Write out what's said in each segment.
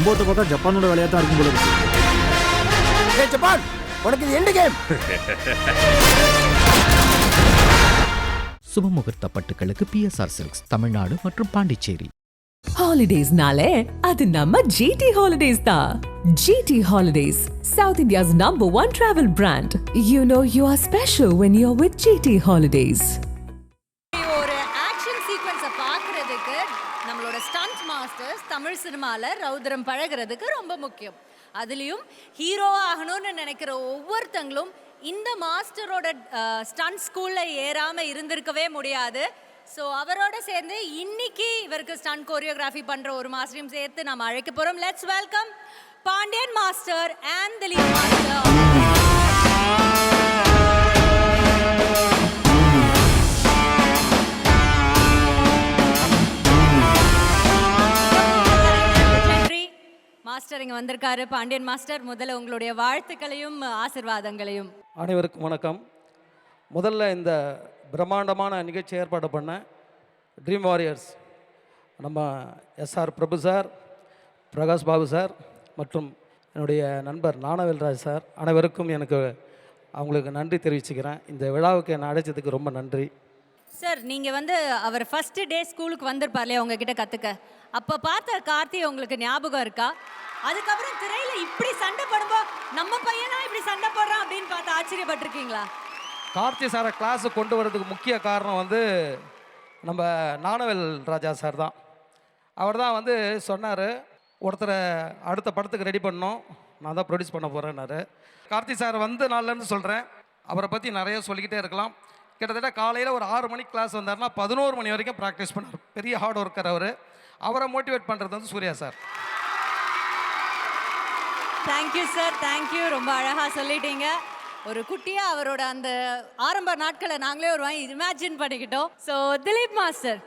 சம்பவத்தை பார்த்தா ஜப்பானோட வேலையா தான் இருக்கும் போல இருக்கு. ஜப்பான் உனக்கு இது எண்டு கேம்? சுபமுகூர்த்த பட்டுகளுக்கு பிஎஸ்ஆர் சில்க்ஸ் தமிழ்நாடு மற்றும் பாண்டிச்சேரி. ஹாலிடேஸ்னாலே அது நம்ம ஜிடி ஹாலிடேஸ் தான் GT holidays south India's number one travel brand you know you are special when you are with GT holidays Tamil சினிமாவில் ரௌத்ரம் பழகுறதுக்கு ரொம்ப முக்கியம். அதுலேயும் ஹீரோ ஆகணும்னு நினைக்கிற ஒவ்வொருத்தங்களும் இந்த மாஸ்டரோட ஸ்டன் ஸ்கூலில் ஏறாமல் இருந்திருக்கவே முடியாது. ஸோ அவரோட சேர்ந்து இன்னைக்கு இவருக்கு ஸ்டன் கோரியோகிராஃபி பண்ணுற ஒரு மாஸ்டரையும் சேர்த்து நம்ம அழைக்க போகிறோம் let's welcome Pandian master and Dileep master master இங்க வந்திருக்காரு. பாண்டியன் மாஸ்டர் முதல்ல உங்களுடைய வாழ்த்துக்களையும் ஆசிர்வாதங்களையும். அனைவருக்கும் வணக்கம். முதல்ல இந்த பிரம்மாண்டமான நிகழ்ச்சி ஏற்பாடு பண்ண ட்ரீம் வாரியர்ஸ் நம்ம S R Prabhu sir Prakash Babu sir மற்றும் என்னுடைய நண்பர் நானவேல்ராஜ் சார் அனைவருக்கும் எனக்கு அவங்களுக்கு நன்றி தெரிவிச்சுக்கிறேன். இந்த விழாவுக்கு என்னை அழைச்சதுக்கு ரொம்ப நன்றி. சார் நீங்கள் வந்து அவர் ஃபஸ்ட்டு டே ஸ்கூலுக்கு வந்திருப்பார் இல்லையா உங்ககிட்ட கற்றுக்க அப்போ பார்த்த கார்த்தி உங்களுக்கு ஞாபகம் இருக்கா? அதுக்கப்புறம் திரையில் இப்படி சண்டை போடும்போ நம்ம பையனா இப்படி சண்டை போடுறான் அப்படின்னு பார்த்து ஆச்சரியப்பட்டிருக்கீங்களா? கார்த்தி சாரை கிளாஸு கொண்டு வரதுக்கு முக்கிய காரணம் வந்து நம்ம நானவல் ராஜா சார் தான். அவர் தான் வந்து சொன்னார் ஒருத்தரை அடுத்த படத்துக்கு ரெடி பண்ணோம் நான் தான் ப்ரொடியூஸ் பண்ண போகிறேன்னாரு கார்த்தி சார் வந்து நாள்லேருந்து சொல்கிறேன் அவரை பற்றி நிறைய சொல்லிக்கிட்டே இருக்கலாம். கிட்டத்தட்ட காலையில் ஒரு ஆறு மணிக்கு கிளாஸ் வந்தாருன்னா பதினோரு மணி வரைக்கும் ப்ராக்டிஸ் பண்ணார். பெரிய ஹார்ட் ஒர்க்கர் அவர். அவரை மோட்டிவேட் பண்ணுறது வந்து Surya sir thank you sir thank you ரொம்ப அழகா சொல்லிட்டீங்க. ஒரு குட்டியா அவரோட அந்த ஆரம்ப நாட்களை நாங்களே ஒரு வாங்கி இமேஜின் பண்ணிக்கிட்டோம். ஸோ திலீப் மாஸ்டர்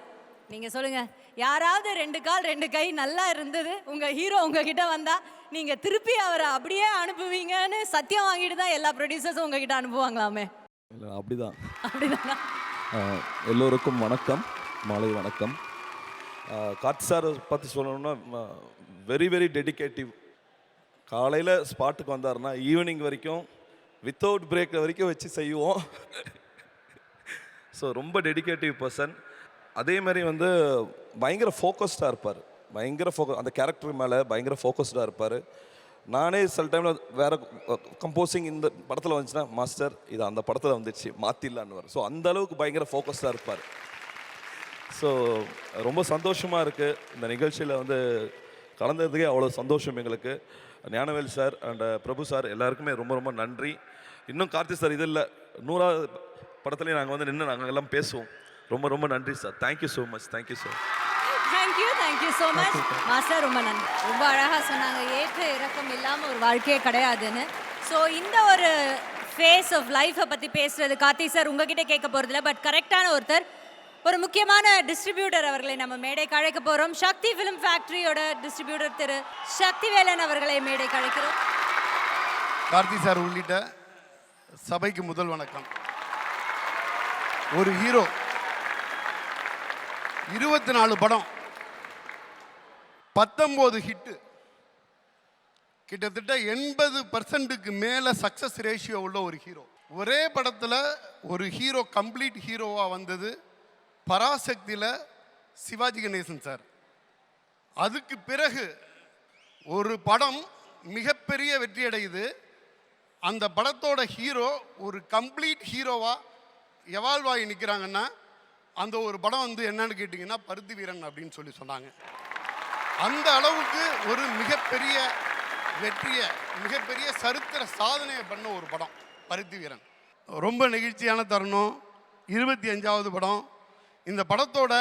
நீங்க சொல்லுங்க. யாராவது ரெண்டு கால் ரெண்டு கை நல்லா இருந்தது? உங்க ஹீரோ உங்ககிட்ட வந்தா நீங்க திருப்பி அவரை அப்படியே அனுப்புவீங்கன்னு சத்தியம் வாங்கிட்டு தான் எல்லா ப்ரொடியூசர்ஸும் உங்ககிட்ட அனுப்புவாங்களாமே? இல்லை அப்படிதான். எல்லோருக்கும் வணக்கம். மாலை வணக்கம். ஆஹ் சார் பற்றி சொல்லணும்னா வெரி வெரி டெடிகேட்டிவ் காலையில் ஸ்பாட்டுக்கு வந்தாருன்னா ஈவினிங் வரைக்கும் வித்தவுட் பிரேக் வரைக்கும் வச்சு செய்வோம். ஸோ ரொம்ப டெடிகேட்டிவ் பர்சன் அதே மாதிரி வந்து பயங்கர ஃபோக்கஸ்டாக இருப்பார். பயங்கர ஃபோக்கஸ் அந்த கேரக்டர் மேலே பயங்கர ஃபோக்கஸ்டாக இருப்பார். நானே சில டைமில் வேறு கம்போசிங் இந்த படத்தில் வந்துச்சுன்னா மாஸ்டர் இது அந்த படத்தில் வந்துடுச்சு மாற்றிடலான்னு ஸோ அந்த அளவுக்கு பயங்கர ஃபோக்கஸ்டாக இருப்பார். ஸோ ரொம்ப சந்தோஷமாக இருக்குது இந்த நிகழ்ச்சியில் வந்து கலந்ததுக்கே அவ்வளோ சந்தோஷம் எங்களுக்கு. Gnanavel sir and Prabhu sir எல்லாருக்குமே ரொம்ப ரொம்ப நன்றி. இன்னும் கார்த்தி சார் இது இல்லை. நூறாவது படத்துலேயும் நாங்கள் வந்து நின்று நாங்கள் எல்லாம் பேசுவோம். ரொம்ப ரொம்ப நன்றி sir. Thank you so much thank you sir thank you thank you so much master ரொம்ப நன்றி. ரொம்ப அழகாக சொன்னாங்க. ஏற்ற இறக்கம் இல்லாமல் ஒரு வாழ்க்கையே கிடையாதுன்னு. ஸோ இந்த ஒரு ஃபேஸ் ஆஃப் லைஃப்பை பற்றி பேசுறது கார்த்தி சார் உங்ககிட்ட கேட்க போகிறதில்ல பட் கரெக்டான ஒருத்தர் ஒரு முக்கியமான டிஸ்ட்ரிபியூட்டர் அவர்களை நம்ம மேடைக்கு அழைக்க போகிறோம் சக்தி ஃபிலிம் ஃபேக்டரியோட டிஸ்ட்ரிபியூட்டர் திரு சக்திவேலன் அவர்களை மேடைக்கு அழைக்கிறோம். கார்த்தி சார் உள்ளிட்ட சபைக்கு முதல் வணக்கம். ஒரு ஹீரோ இருபத்தி நாலு படம். பத்தொம்போது ஹிட்டு கிட்டத்தட்ட எண்பது பர்சன்ட்டுக்கு மேலே சக்ஸஸ் ரேஷியோ உள்ள ஒரு ஹீரோ ஒரே படத்தில் ஒரு ஹீரோ கம்ப்ளீட் ஹீரோவாக வந்தது பராசக்தியில் சிவாஜி கணேசன் சார் அதுக்கு பிறகு ஒரு படம் மிகப்பெரிய வெற்றி அடையுது அந்த படத்தோட ஹீரோ ஒரு கம்ப்ளீட் ஹீரோவாக எவால்வ் ஆகி நிற்கிறாங்கன்னா அந்த ஒரு படம் வந்து என்னன்னு கேட்டிங்கன்னா பருத்தி வீரன் அப்படின்னு சொல்லி சொன்னாங்க. அந்த அளவுக்கு ஒரு மிகப்பெரிய வெற்றியை மிகப்பெரிய சரித்திர சாதனையை பண்ண ஒரு படம் பருத்தி வீரன். ரொம்ப நெகிழ்ச்சியான தருணம். இருபத்தி அஞ்சாவது படம். இந்த படத்தோட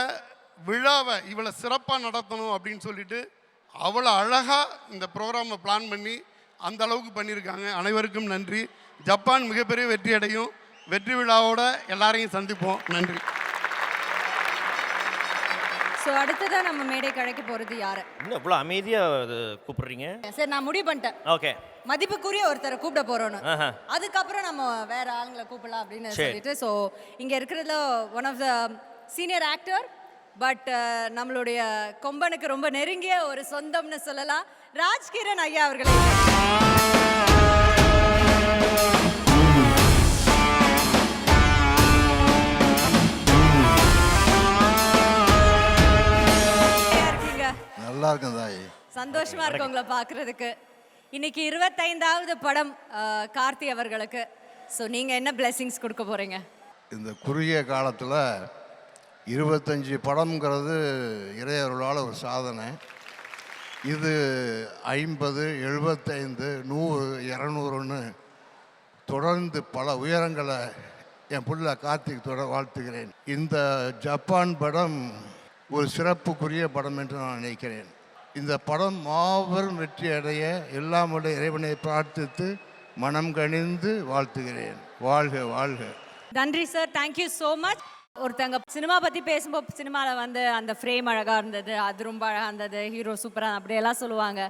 விழாவை இவ்வளோ சிறப்பாக நடத்தணும் அப்படின்னு சொல்லிட்டு அவ்வளோ அழகாக இந்த ப்ரோக்ராமை பிளான் பண்ணி அந்த அளவுக்கு பண்ணியிருக்காங்க. அனைவருக்கும் நன்றி. ஜப்பான் மிகப்பெரிய வெற்றி அடையும் வெற்றி விழாவோட எல்லாரையும் சந்திப்போம். நன்றி. ஸோ அடுத்ததான் நம்ம மேடைக்கு அழைக்க போகிறது யாரு? இன்னும் இவ்வளோ அமைதியாக கூப்பிடுறீங்க? சரி நான் முடிவு பண்ணிட்டேன். ஓகே. மதிப்புக்குரிய ஒருத்தரை கூப்பிட போறோம்னு. அதுக்கப்புறம் நம்ம வேற ஆளுங்களை கூப்பிடலாம் அப்படின்னு. சொல்லிட்டு ஸோ இங்க இருக்கிறதுல one of the senior actor but நம்மளுடைய கொம்பனுக்கு ரொம்ப நெருங்கிய ஒரு சொந்தம்னு சொல்லலாம். ராஜ்கிரண் ஐயா அவர்களே. சந்தோஷமா இருக்கு உங்களை பார்க்கறதுக்கு இன்னைக்கு இருபத்தைந்தாவது படம் கார்த்தி அவர்களுக்கு. ஸோ நீங்க என்ன பிளெஸிங்ஸ் கொடுக்க போறீங்க? இந்த குறுகிய காலத்தில் இருபத்தஞ்சி படம்ங்கிறது இறையருளால் ஒரு சாதனை. இது ஐம்பது எழுபத்தைந்து நூறு இரநூறுன்னு தொடர்ந்து பல உயரங்களை என் புள்ள கார்த்திக் தொட வாழ்த்துகிறேன். இந்த ஜப்பான் படம் ஒரு சிறப்புக்குரிய படம் என்று நான் நினைக்கிறேன். இந்த படம் மாபெரும் வெற்றி அடைய எல்லாமுடைய இறைவனை பிரார்த்தித்து மனம் கனிந்து வாழ்த்துகிறேன். வாழ்க வாழ்க. நன்றி sir thank you so much ஒருத்தங்க சினிமா பற்றி பேசும்போது சினிமாவில் வந்து அந்த ஃப்ரேம் அழகாக இருந்தது அது ரொம்ப அழகாக இருந்தது ஹீரோ சூப்பராக அப்படியெல்லாம் சொல்லுவாங்க.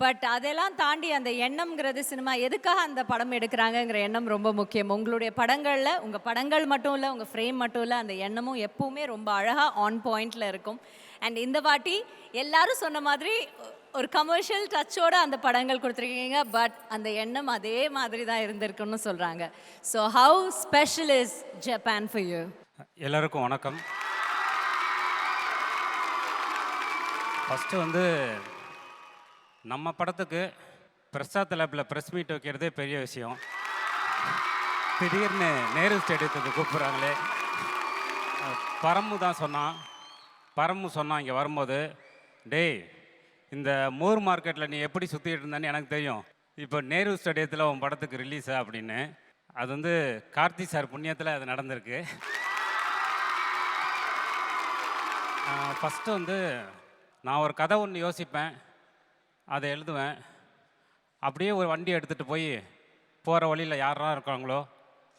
பட் அதெல்லாம் தாண்டி அந்த எண்ணம்ங்கிறது சினிமா எதுக்காக அந்த படம் எடுக்கிறாங்கங்கிற எண்ணம் ரொம்ப முக்கியம். உங்களுடைய படங்களில் உங்கள் படங்கள் மட்டும் இல்லை உங்கள் ஃப்ரேம் மட்டும் இல்லை அந்த எண்ணமும் எப்பவுமே ரொம்ப அழகாக ஆன் பாயிண்டில் இருக்கும். அண்ட் இந்த வாட்டி எல்லாரும் சொன்ன மாதிரி ஒரு கமர்ஷியல் டச்சோட அந்த படங்கள் கொடுத்துருக்கீங்க பட் அந்த எண்ணம் அதே மாதிரி தான் இருந்திருக்குன்னு சொல்கிறாங்க so how special is Japan for you எல்லாருக்கும் வணக்கம். ஃபஸ்ட்டு வந்து நம்ம படத்துக்கு பிரசாத் லேபில் ப்ரெஸ் மீட் வைக்கிறதே பெரிய விஷயம். திடீர்னு நேரு ஸ்டேடியத்துக்கு கூப்பிட்றாங்களே. பரமு தான் சொன்னான். பரமு சொன்னான் இங்கே வரும்போது டேய் இந்த மூர் மார்க்கெட்டில் நீ எப்படி சுற்றிட்டு இருந்தேன்னு எனக்கு தெரியும். இப்போ நேரு ஸ்டேடியத்தில் உன் படத்துக்கு ரிலீஸா அப்படின்னு. அது வந்து கார்த்தி சார் புண்ணியத்தில் அது நடந்திருக்கு. ஃபஸ்ட்டு வந்து நான் ஒரு கதை ஒன்று யோசிப்பேன். அதை எழுதுவேன். அப்படியே ஒரு வண்டி எடுத்துகிட்டு போய் போகிற வழியில் யாரெல்லாம் இருக்காங்களோ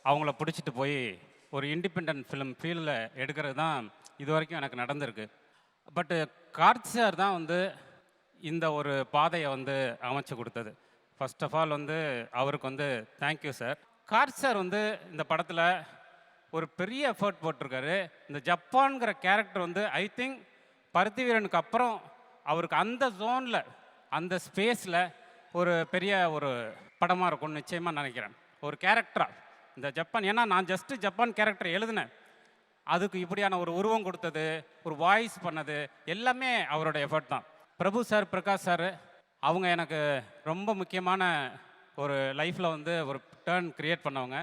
அவங்கள பிடிச்சிட்டு போய் ஒரு இண்டிபெண்ட் ஃபிலிம் ஃபீல்டில் எடுக்கிறது தான் இது வரைக்கும் எனக்கு நடந்திருக்கு. பட்டு கார்த் சார் தான் வந்து இந்த ஒரு பாதையை வந்து அமைச்சு கொடுத்தது. ஃபர்ஸ்ட் ஆஃப் ஆல் வந்து அவருக்கு வந்து தேங்க்யூ சார் கார்த் சார் வந்து இந்த படத்தில் ஒரு பெரிய எஃபர்ட் போட்டிருக்காரு. இந்த ஜப்பான்கிற கேரக்டர் வந்து ஐ திங்க் பருத்தி வீரனுக்கு அப்புறம் அவருக்கு அந்த ஜோனில் அந்த ஸ்பேஸில் ஒரு பெரிய ஒரு படமாக இருக்கும்னு நிச்சயமாக நினைக்கிறேன். ஒரு கேரக்டராக இந்த ஜப்பான் ஏன்னா நான் ஜஸ்ட்டு ஜப்பான் கேரக்டர் எழுதினேன். அதுக்கு இப்படியான ஒரு உருவம் கொடுத்தது ஒரு வாய்ஸ் பண்ணது எல்லாமே அவரோட எஃபர்ட் தான். பிரபு சார் பிரகாஷ் சார் அவங்க எனக்கு ரொம்ப முக்கியமான ஒரு லைஃப்பில் வந்து ஒரு டேர்ன் க்ரியேட் பண்ணவங்க.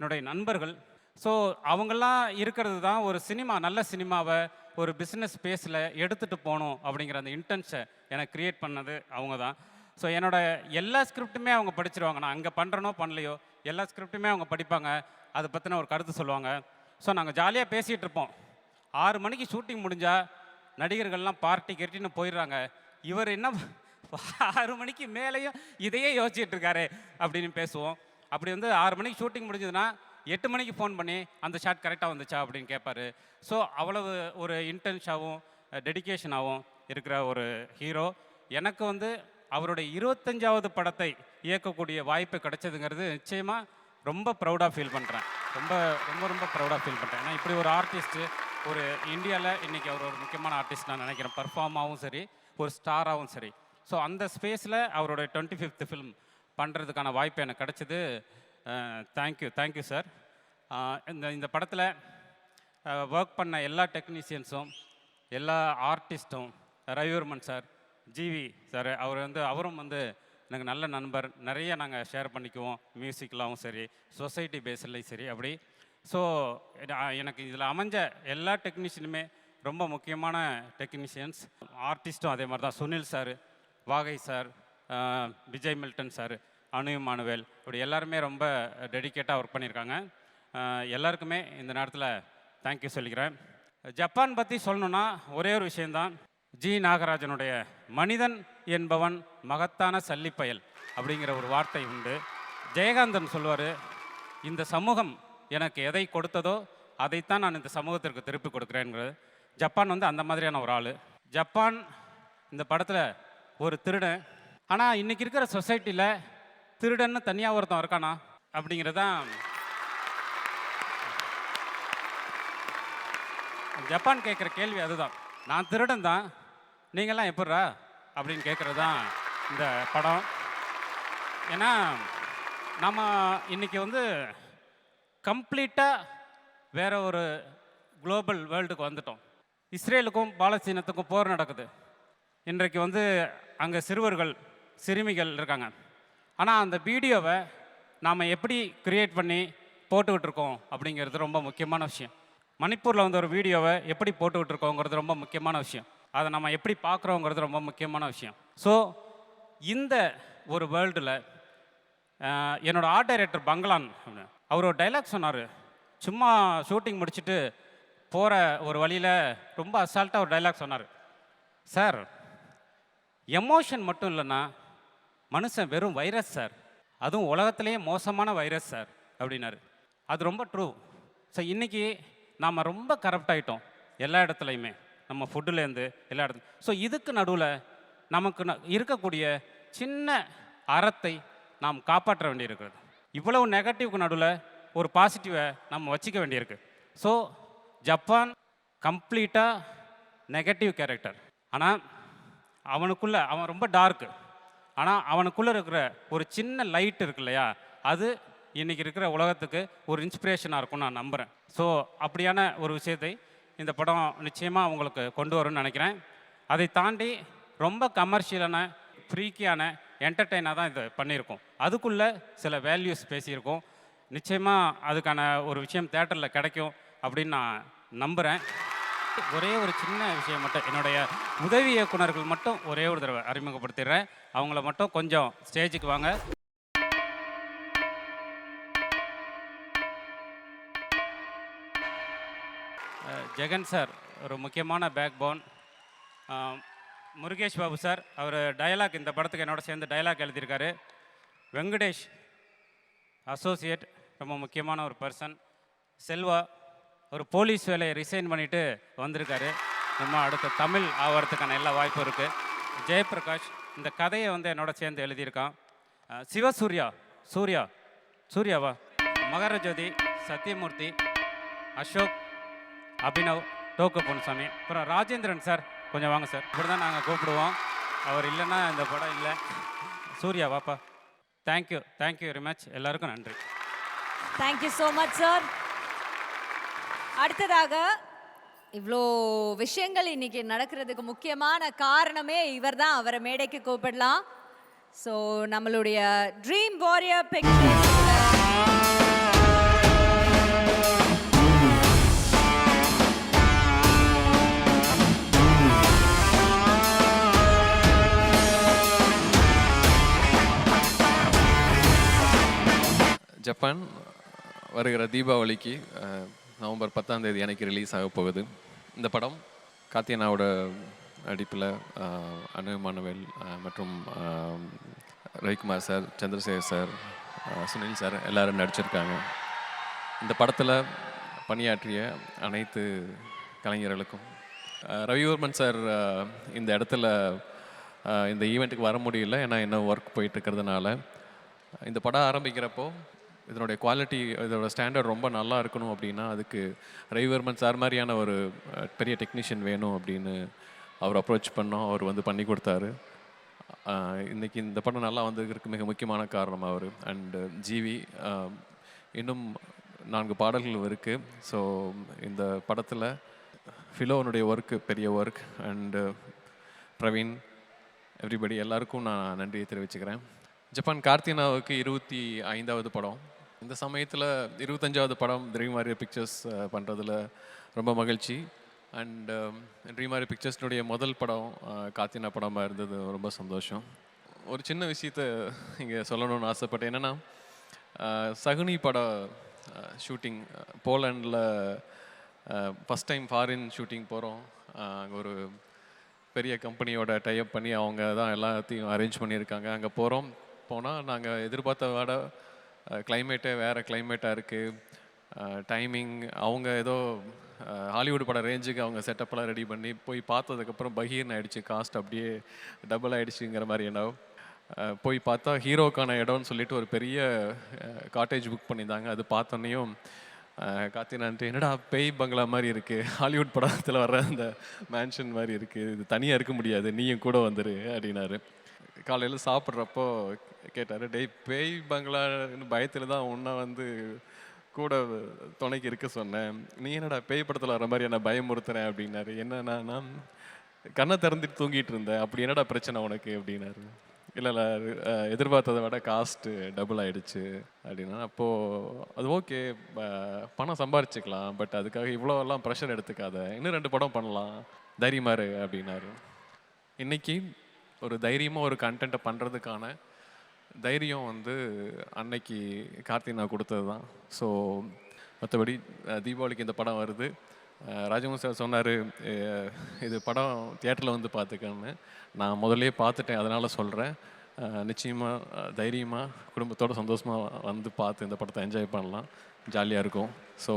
என்னுடைய நண்பர்கள். ஸோ அவங்கெல்லாம் இருக்கிறது தான் ஒரு சினிமா நல்ல சினிமாவை ஒரு பிஸ்னஸ் ஸ்பேஸில் எடுத்துகிட்டு போகணும் அப்படிங்கிற அந்த இன்டென்ஷை எனக்கு க்ரியேட் பண்ணது அவங்க தான் ஸோ என்னோட எல்லா ஸ்கிரிப்ட்டுமே அவங்க படிச்சிருவாங்க. நான் அங்கே பண்ணுறனோ பண்ணலையோ எல்லா ஸ்கிரிப்ட்டுமே அவங்க படிப்பாங்க. அதை பற்றின ஒரு கருத்து சொல்லுவாங்க. ஸோ நாங்கள் ஜாலியாக பேசிகிட்டு இருப்போம். ஆறு மணிக்கு ஷூட்டிங் முடிஞ்சால் நடிகர்கள்லாம் பார்ட்டி கெட்டின்னு போயிடுறாங்க. இவர் என்ன ஆறு மணிக்கு மேலேயும் இதையே யோசிச்சுட்டு இருக்காரு அப்படின்னு பேசுவோம். அப்படி வந்து ஆறு மணிக்கு ஷூட்டிங் முடிஞ்சதுன்னா எட்டு மணிக்கு ஃபோன் பண்ணி அந்த ஷாட் கரெக்டாக வந்துச்சா? அப்படின்னு கேட்பாரு ஸோ அவ்வளவு ஒரு இன்டென்ஷாகவும் டெடிகேஷனாகவும் இருக்கிற ஒரு ஹீரோ எனக்கு வந்து அவருடைய இருபத்தஞ்சாவது படத்தை இயக்கக்கூடிய வாய்ப்பு கிடைச்சதுங்கிறது நிச்சயமாக ரொம்ப ப்ரௌடாக ஃபீல் பண்ணுறேன் ரொம்ப ரொம்ப ரொம்ப ப்ரௌடாக ஃபீல் பண்ணுறேன் ஏன்னா இப்படி ஒரு ஆர்டிஸ்ட்டு ஒரு இந்தியாவில் இன்றைக்கி அவர் ஒரு முக்கியமான ஆர்டிஸ்ட் நான் நினைக்கிறேன். பர்ஃபார்மாகவும் சரி ஒரு ஸ்டாராகவும் சரி. ஸோ அந்த ஸ்பேஸில் அவரோட டுவெண்ட்டி ஃபிஃப்த் ஃபிலிம் பண்ணுறதுக்கான வாய்ப்பு எனக்கு கிடச்சிது. தேங்க்யூ தேங்க்யூ சார் இந்த இந்த படத்தில் ஒர்க் பண்ண எல்லா டெக்னீஷியன்ஸும் எல்லா ஆர்டிஸ்ட்டும் ரவிவர்மன் சார் ஜிவி சார் அவர் வந்து அவரும் வந்து எனக்கு நல்ல நண்பர். நிறைய நாங்கள் ஷேர் பண்ணிக்குவோம். மியூசிக்லாவும் சரி சொசைட்டி பேஸ்லையும் சரி அப்படி. ஸோ எனக்கு இதில் அமைஞ்ச எல்லா டெக்னீஷியனுமே ரொம்ப முக்கியமான டெக்னீஷியன்ஸ் ஆர்டிஸ்ட்டும் அதே மாதிரி தான் Sunil sir Vagai sir Vijay Milton sir Anu Manuel இப்படி எல்லாருமே ரொம்ப டெடிக்கேட்டாக ஒர்க் பண்ணியிருக்காங்க எல்லாருக்குமே இந்த நேரத்தில் தேங்க்யூ சொல்லிக்கிறேன். ஜப்பான் பற்றி சொல்லணுன்னா ஒரே ஒரு விஷயந்தான் ஜி நாகராஜனுடைய மனிதன் என்பவன் மகத்தான சல்லிப்பயல் அப்படிங்கிற ஒரு வார்த்தை உண்டு. ஜெயகாந்தன் சொல்வார் இந்த சமூகம் எனக்கு எதை கொடுத்ததோ அதைத்தான் நான் இந்த சமூகத்திற்கு திருப்பி கொடுக்குறேங்கிறது ஜப்பான் வந்து அந்த மாதிரியான ஒரு ஆள். ஜப்பான் இந்த படத்தில் ஒரு திருடன். ஆனால் இன்றைக்கி இருக்கிற சொசைட்டியில் திருடன்னு தனியாக ஒருத்தன் இருக்கானா அப்படிங்கிறது ஜப்பான் கேட்குற கேள்வி அதுதான். நான் திருடன் தான் நீங்கள்லாம் எப்பட்றா? அப்படின்னு கேட்குறது தான் இந்த படம். ஏன்னா நம்ம இன்னைக்கு வந்து கம்ப்ளீட்டாக வேற ஒரு குளோபல் வேர்ல்டுக்கு வந்துட்டோம். இஸ்ரேலுக்கும் பாலஸ்தீனத்துக்கும் போர் நடக்குது. இன்றைக்கு வந்து அங்கே சிறுவர்கள் சிறுமிகள் இருக்காங்க. ஆனால் அந்த வீடியோவை நாம் எப்படி கிரியேட் பண்ணி போட்டுக்கிட்டு இருக்கோம் அப்படிங்கிறது ரொம்ப முக்கியமான விஷயம். மணிப்பூரில் வந்து ஒரு வீடியோவை எப்படி போட்டுக்கிட்டு இருக்கோங்கிறது ரொம்ப முக்கியமான விஷயம். அதை நம்ம எப்படி பார்க்குறோங்கிறது ரொம்ப முக்கியமான விஷயம். ஸோ இந்த ஒரு வேர்ல்டில் என்னோட ஆர்ட் டைரக்டர் பங்களான் அவர் ஒரு டைலாக் சொன்னார். சும்மா ஷூட்டிங் முடிச்சுட்டு போகிற ஒரு வழியில் ரொம்ப அசால்ட்டாக ஒரு டைலாக் சொன்னார். சார் எமோஷன் மட்டும் இல்லைன்னா மனுஷன் வெறும் வைரஸ் சார் அதுவும் உலகத்திலேயே மோசமான வைரஸ் சார் அப்படின்னாரு. அது ரொம்ப ட்ரூ ஸோ இன்றைக்கி நாம் ரொம்ப கரப்ட் ஆகிட்டோம் எல்லா இடத்துலையுமே. நம்ம ஃபுட்டுலேருந்து எல்லா இடத்துல ஸோ இதுக்கு நடுவில் நமக்கு ந- இருக்கக்கூடிய சின்ன அறத்தை நாம் காப்பாற்ற வேண்டியிருக்கிறது. இவ்வளவு நெகட்டிவ்க்கு நடுவில் ஒரு பாசிட்டிவை நம்ம வச்சுக்க வேண்டியிருக்கு. ஸோ ஜப்பான் கம்ப்ளீட்டாக நெகட்டிவ் கேரக்டர் ஆனால் அவனுக்குள்ளே அவன் ரொம்ப டார்க்கு ஆனால் அவனுக்குள்ளே இருக்கிற ஒரு சின்ன லைட் இருக்கு இல்லையா? அது இன்றைக்கி இருக்கிற உலகத்துக்கு ஒரு இன்ஸ்பிரேஷனாக இருக்கும்னு நான் நம்புகிறேன் ஸோ அப்படியான ஒரு விஷயத்தை இந்த படம் நிச்சயமாக உங்களுக்கு கொண்டு வரும்னு நினைக்கிறேன். அதை தாண்டி ரொம்ப கமர்ஷியலான ஃப்ரீக்கியான என்டர்டெயினாக தான் இது பண்ணியிருக்கோம். அதுக்குள்ளே சில வேல்யூஸ் பேசியிருக்கோம். நிச்சயமாக அதுக்கான ஒரு விஷயம் தேட்டரில் கிடைக்கும் அப்படின்னு நான் நம்புகிறேன் ஒரே ஒரு சின்ன விஷயம் மட்டும் என்னுடைய உதவி இயக்குனர்கள் மட்டும் ஒரே ஒரு தடவை அறிமுகப்படுத்திடுறேன். அவங்கள மட்டும் கொஞ்சம் ஸ்டேஜுக்கு வாங்க. ஜெகன் சார் ஒரு முக்கியமான backbone Murugesh Babu sir அவர் டயலாக் இந்த படத்துக்கு என்னோட சேர்ந்து டயலாக் எழுதியிருக்காரு. வெங்கடேஷ் அசோசியேட் ரொம்ப முக்கியமான ஒரு பர்சன் செல்வா ஒரு போலீஸ் வேலையை ரிசைன் பண்ணிட்டு வந்திருக்காரு. நம்ம அடுத்த தமிழ் ஆவறதுக்கான எல்லா வாய்ப்பும் இருக்குது ஜெயபிரகாஷ் இந்த கதையை வந்து என்னோட சேர்ந்து எழுதியிருக்கான். சிவசூர்யா சூர்யா சூர்யாவா? மகரஜோதி சத்யமூர்த்தி அசோக் அபினவ் டோக்க பொன்சாமி அப்புறம் ராஜேந்திரன் சார். கொஞ்சம் வாங்க சார். இப்படி தான் நாங்கள் கூப்பிடுவோம். அவர் இல்லைன்னா இந்த படம் இல்லை. சூர்யா வாப்பா. தேங்க்யூ தேங்க்யூ வெரி மச் எல்லாருக்கும் நன்றி. தேங்க்யூ ஸோ மச் சார் அடுத்ததாக இவ்வளோ விஷயங்கள் இன்னைக்கு நடக்கிறதுக்கு முக்கியமான காரணமே இவர் தான் அவரை மேடைக்கு கூப்பிடலாம். ஸோ நம்மளுடைய ட்ரீம் வாரியர் பிக்சர்ஸ் ஜப்பான் வருகிற தீபாவளிக்கு நவம்பர் பத்தாம் தேதி எனக்கு ரிலீஸ் ஆக போகுது. இந்த படம் காத்தியனாவோட நடிப்பில் அனுமானவேல் மற்றும் Ravikumar sir Chandrasekar sir Sunil sir எல்லோரும் நடிச்சிருக்காங்க. இந்த படத்தில் பணியாற்றிய அனைத்து கலைஞர்களுக்கும் ரவிவர்மன் சார் இந்த இடத்துல இந்த ஈவெண்ட்டுக்கு வர முடியல ஏன்னா இன்னும் ஒர்க் போயிட்டு இருக்கிறதுனால. இந்த படம் ஆரம்பிக்கிறப்போ இதனுடைய குவாலிட்டி இதோட ஸ்டாண்டர்ட் ரொம்ப நல்லா இருக்கணும் அப்படின்னா அதுக்கு ரவிவர்மன் சார் மாதிரியான ஒரு பெரிய டெக்னீஷியன் வேணும் அப்படின்னு அவர் அப்ரோச் பண்ணோம். அவர் வந்து பண்ணி கொடுத்தாரு. இன்றைக்கி இந்த படம் நல்லா வந்ததுக்கு மிக முக்கியமான காரணம் அவர். அண்டு ஜிவி இன்னும் நான்கு பாடல்கள் இருக்குது ஸோ இந்த படத்தில் ஃபிலோனுடைய ஒர்க்கு பெரிய ஒர்க் அண்டு பிரவீன் எவ்ரிபடி எல்லாருக்கும் நான் நன்றியை தெரிவிச்சுக்கிறேன். ஜப்பான் கார்த்தினாவுக்கு இருபத்தி ஐந்தாவது படம். இந்த சமயத்தில் இருபத்தஞ்சாவது படம் ட்ரீம் ஆரிய பிக்சர்ஸ் பண்ணுறதுல ரொம்ப மகிழ்ச்சி. அண்ட் ட்ரீம் ஆரிய பிக்சர்ஸ்னுடைய முதல் படம் கார்த்தினா படமாக இருந்தது ரொம்ப சந்தோஷம். ஒரு சின்ன விஷயத்த இங்கே சொல்லணும்னு ஆசைப்பட்டேன். என்னென்னா சகுனி பட ஷூட்டிங் போலண்டில் ஃபஸ்ட் டைம் ஃபாரின் ஷூட்டிங் போகிறோம் அங்கே ஒரு பெரிய கம்பெனியோட டைப் பண்ணி அவங்க தான் எல்லாத்தையும் அரேஞ்ச் பண்ணியிருக்காங்க. அங்கே போகிறோம் போனால் நாங்கள் எதிர்பார்த்த விட கிளைமேட்டே வேறு கிளைமேட்டாக இருக்குது டைமிங் அவங்க ஏதோ ஹாலிவுட் பட ரேஞ்சுக்கு அவங்க செட்டப்லாம் ரெடி பண்ணி போய் பார்த்ததுக்கப்புறம் பகீர்னு ஆகிடுச்சு காஸ்ட் அப்படியே டபுள் ஆகிடுச்சுங்கிற மாதிரி என்ன போய் பார்த்தா ஹீரோக்கான இடம்னு சொல்லிட்டு ஒரு பெரிய காட்டேஜ் புக் பண்ணியிருந்தாங்க. அது பார்த்தோன்னையும் காத்தினான்ட்டு என்னடா பேய் பங்களா மாதிரி இருக்குது ஹாலிவுட் படத்தில் வர்ற அந்த மேன்ஷன் மாதிரி இருக்குது இது தனியாக இருக்க முடியாது. நீயும் கூட வந்துரு அப்படின்னாரு. காலையில் சாப்பிட்றப்போ கேட்டார் டேய் பேய் பங்களான்னு பயத்தில் தான் உன்னை வந்து கூட துணைக்கு இருக்க சொன்னேன். நீ என்னடா பேய் படத்தில் வர மாதிரி என்ன பயமுறுத்துறேன் அப்படின்னாரு. என்னன்னா கண்ணை திறந்துட்டு தூங்கிட்டு இருந்தேன். அப்படி என்னடா பிரச்சனை உனக்கு? அப்படின்னாரு. இல்லை இல்லை எதிர்பார்த்ததை விட காஸ்ட்டு டபுள் ஆகிடுச்சு அப்படின்னா அப்போது அது ஓகே பணம் சம்பாரிச்சுக்கலாம். பட் அதுக்காக இவ்வளோலாம் ப்ரெஷர் எடுத்துக்காத. இன்னும் ரெண்டு படம் பண்ணலாம். தைரியமா இரு. அப்படின்னாரு. இன்றைக்கி ஒரு தைரியமாக ஒரு கண்டென்ட்டை பண்ணுறதுக்கான தைரியம் வந்து அன்னைக்கு கார்த்தி நான் கொடுத்தது தான் ஸோ மற்றபடி தீபாவளிக்கு இந்த படம் வருது. ராஜமோகன் சார் சொன்னார் இது படம் தியேட்டரில் வந்து பார்த்துக்கன்னு நான் முதல்லயே பார்த்துட்டேன் அதனால் சொல்கிறேன் நிச்சயமாக தைரியமாக குடும்பத்தோட சந்தோஷமாக வந்து பார்த்து இந்த படத்தை என்ஜாய் பண்ணலாம். ஜாலியாக இருக்கும். ஸோ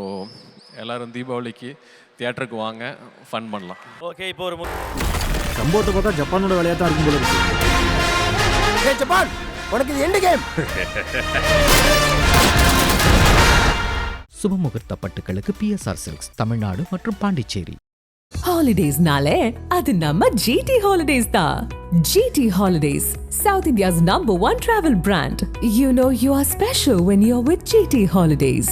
எல்லோரும் தீபாவளிக்கு தியேட்டருக்கு வாங்க ஃபன் பண்ணலாம். ஓகே இப்போ ஒரு சம்பவத்தை பார்த்தா ஜப்பானோட தான் இருக்கும் போல இருக்கு. ஜப்பான்! உனக்கு இது எண்டு கேம் சுபமுகூர்த்த பட்டுக்களுக்கு பிஎஸ்ஆர் சில்க்ஸ் தமிழ்நாடு மற்றும் பாண்டிச்சேரி Holidaysனாலே அது நம்ம GT Holidays தான். GT Holidays, South India's number one travel brand. You know you are special when you're with GT Holidays.